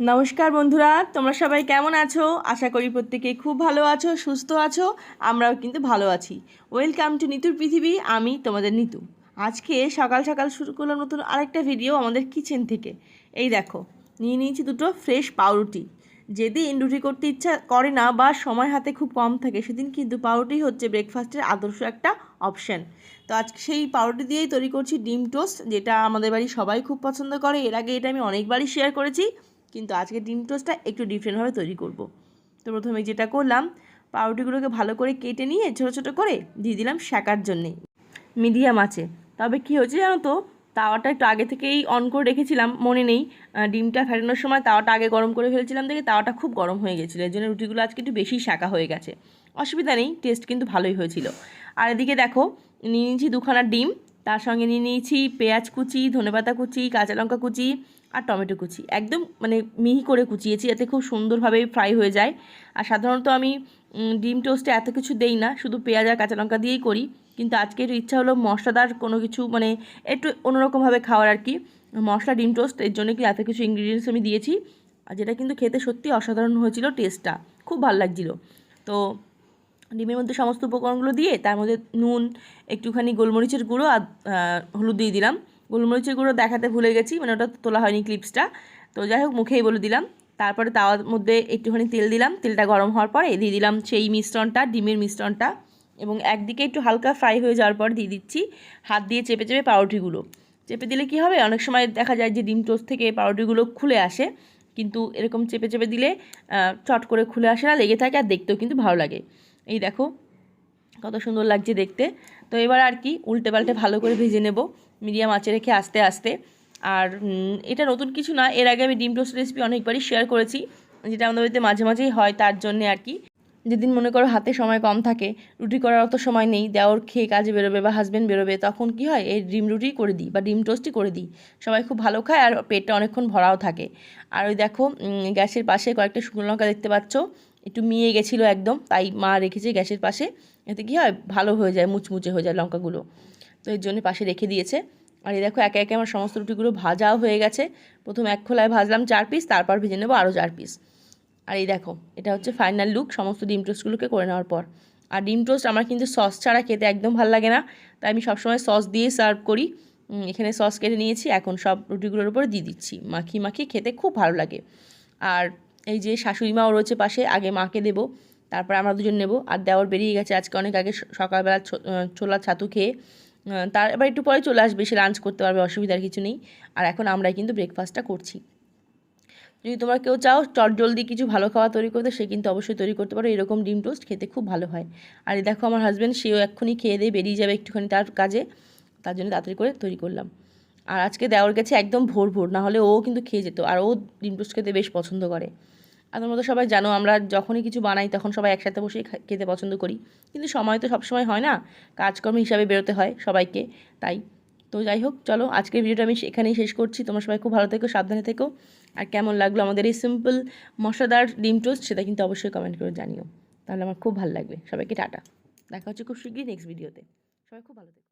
নমস্কার বন্ধুরা, তোমরা সবাই কেমন আছো? আশা করি প্রত্যেকে খুব ভালো আছো, সুস্থ আছো, আমরাও কিন্তু ভালো আছি। ওয়েলকাম টু নিতুর পৃথিবী, আমি তোমাদের নিতু। আজকে সকাল সকাল শুরু করলাম নতুন আরেকটা ভিডিও আমাদের কিচেন থেকে। এই দেখো, নিয়ে নিয়েছি দুটো ফ্রেশ পাউরুটি। যেদিন রুটি করতে ইচ্ছা করে না বা সময় হাতে খুব কম থাকে, সেদিন কিন্তু পাউরুটি হচ্ছে ব্রেকফাস্টের আদর্শ একটা অপশান তো আজকে সেই পাউরুটি দিয়েই তৈরি করছি ডিম টোস্ট যেটা আমাদের বাড়ি সবাই খুব পছন্দ করে। এর আগে এটা আমি অনেকবারই শেয়ার করেছি। কিন্তু আজকে ডিম টোস্টটা একটু ডিফারেন্টভাবে তৈরি করব। তো প্রথমে যেটা করলাম, পাউরুটিগুলোকে ভালো করে কেটে নিয়ে ছোটো ছোটো করে দিয়ে দিলাম শাকার জন্যে, মিডিয়াম আছে তবে কী হয়েছে জানো তো, তাওয়াটা একটু আগে থেকেই অন করে রেখেছিলাম, মনে নেই। ডিমটা ফেটানোর সময় তাওয়াটা আগে গরম করে ফেলেছিলাম দেখে তাওয়াটা খুব গরম হয়ে গেছিল, এর জন্য রুটিগুলো আজকে একটু বেশি শাঁকা হয়ে গেছে। অসুবিধা নেই টেস্ট কিন্তু ভালোই হয়েছিল। আর এদিকে দেখো, নিয়ে নিয়েছি দুখানা ডিম, তার সঙ্গে নিয়ে নিয়েছি পেঁয়াজ কুচি, ধনেপাতা কুচি, কাঁচা লঙ্কা কুচি আর টমেটো কুচি। একদম মানে মিহি করে কুচিয়েছি যাতে খুব সুন্দরভাবে ফ্রাই হয়ে যায়। আর সাধারণত আমি ডিম টোস্টে এত কিছু দেই না, শুধু পেঁয়াজ আর কাঁচা লঙ্কা দিয়েই করি। কিন্তু আজকে একটু ইচ্ছা হলো মশলাদার কোনো কিছু মানে একটু অন্যরকমভাবে খাওয়ার আর কি। মশলা, ডিম টোস্ট এর জন্য কি এত কিছু ইনগ্রিডিয়েন্টস আমি দিয়েছি। আর যেটা কিন্তু খেতে সত্যি অসাধারণ হয়েছিল টেস্টটা খুব ভালো লাগছিল। তো ডিমের মধ্যে সমস্ত উপকরণগুলো দিয়ে তার মধ্যে নুন, একটুখানি গোলমরিচের গুঁড়ো আর হলুদ দিয়ে দিলাম। গোলমরিচের গুঁড়ো দেখাতে ভুলে গেছি মানে ওটা তোলা হয়নি ক্লিপসটা তো যাই হোক, মুখেই বলে দিলাম। তারপরে তাওয়ার মধ্যে একটুখানি তেল দিলাম। তেলটা গরম হওয়ার পরে দিয়ে দিলাম সেই মিশ্রণটা, ডিমের মিশ্রণটা। এবং একদিকে একটু হালকা ফ্রাই হয়ে যাওয়ার পর দিয়ে দিচ্ছি হাত দিয়ে চেপে চেপে পাউরুটিগুলো। চেপে দিলে কি হবে? অনেক সময় দেখা যায় যে ডিম টোস্ট থেকে পাউরুটিগুলো খুলে আসে। কিন্তু এরকম চেপে চেপে দিলে চট করে খুলে আসে না, লেগে থাকে আর দেখতেও কিন্তু ভালো লাগে। এই দেখো, কত সুন্দর লাগছে দেখতে। তো এবার আর কি, উল্টে পাল্টে ভালো করে ভেজে নেব। মিডিয়াম আঁচে রেখে আস্তে আস্তে। আর এটা নতুন কিছু না, এর আগে আমি ডিম টোস্ট রেসিপি অনেকবারই শেয়ার করেছি, যেটা আমাদের বাড়িতে মাঝে মাঝেই হয় তার জন্যে আর কি। যেদিন মনে করো হাতে সময় কম থাকে, রুটি করার অত সময় নেই, দেওর খেয়ে কাজে বেরোবে বা হাজব্যান্ড বেরোবে, তখন কি হয়, এই ডিম রুটি করে দিই বা ডিম টোস্টই করে দিই। সবাই খুব ভালো খায় আর পেটটা অনেকক্ষণ ভরাও থাকে। আর ওই দেখো গ্যাসের পাশে কয়েকটা শুকনো লঙ্কা দেখতে পাচ্ছ, একটু মিয়ে গেছিল একদম, তাই মা রেখেছে গ্যাসের পাশে, এতে কী হয়, ভালো হয়ে যায়, মুচমুচে হয়ে যায় লঙ্কাগুলো। তো এর জন্য পাশে রেখে দিয়েছে। আর এই দেখো একে একে আমার সমস্ত রুটিগুলো ভাজাও হয়ে গেছে। প্রথম এক খোলায় ভাজলাম চার পিস তারপর ভেজে নেব আরও চার পিস আর এই দেখো, এটা হচ্ছে ফাইনাল লুক সমস্ত ডিম টোস্টগুলোকে করে নেওয়ার পর। আর ডিম টোস্ট আমার কিন্তু সস ছাড়া খেতে একদম ভালো লাগে না, তাই আমি সবসময় সস দিয়ে সার্ভ করি। এখানে সস কেটে নিয়েছি, এখন সব রুটিগুলোর উপরে দিয়ে দিচ্ছি। মাখি মাখিয়ে খেতে খুব ভালো লাগে। আর এই যে শাশুড়ি মাও রয়েছে পাশে, আগে মাকে দেবো, তারপর আমরা দুজন নেব। আর দেওয়ার বেরিয়ে গেছে আজকে অনেক আগে সকালবেলা ছোলার ছাতু খেয়ে। তার এবার একটু পরে চলে আসবে, সে লাঞ্চ করতে পারবে, অসুবিধার কিছু নেই। আর এখন আমরাই কিন্তু ব্রেকফাস্টটা করছি। যদি তোমরা কেউ চাও চট জলদি কিছু ভালো খাওয়া তৈরি করতে, সে কিন্তু অবশ্যই তৈরি করতে পারো। এরকম ডিম টোস্ট খেতে খুব ভালো হয়। আর দেখো আমার হাজব্যান্ড সেও এক্ষুনি খেয়ে দিয়ে বেরিয়ে যাবে একটুখানি তার কাজে। তার জন্য তাড়াতাড়ি করে তৈরি করলাম। আর আজকে দেওয়ার গেছে একদম ভোর ভোর, না হলে ও কিন্তু খেয়ে যেত। আর ও ডিম টোস্ট খেতে বেশ পছন্দ করে। আর তোমরা তো সবাই জানো, আমরা যখনই কিছু বানাই তখন সবাই একসাথে বসেই খা- খেতে পছন্দ করি। কিন্তু সময় তো সবসময় হয় না, কাজকর্ম হিসাবে বেরোতে হয় সবাইকে, তাই। তো যাই হোক, চলো আজকের ভিডিওটা আমি এখানেই শেষ করছি। তোমরা সবাই খুব ভালো থেকো, সাবধানে থেকো। আর কেমন লাগল আমাদের এই সিম্পল মশলাদার ডিম টোস্ট সেটা কিন্তু অবশ্যই কমেন্ট করে জানিও। তাহলে আমার খুব ভালো লাগবে। সবাইকে টাটা। দেখা হচ্ছে খুব শীঘ্রই নেক্সট ভিডিওতে সবাই খুব ভালো থেকো।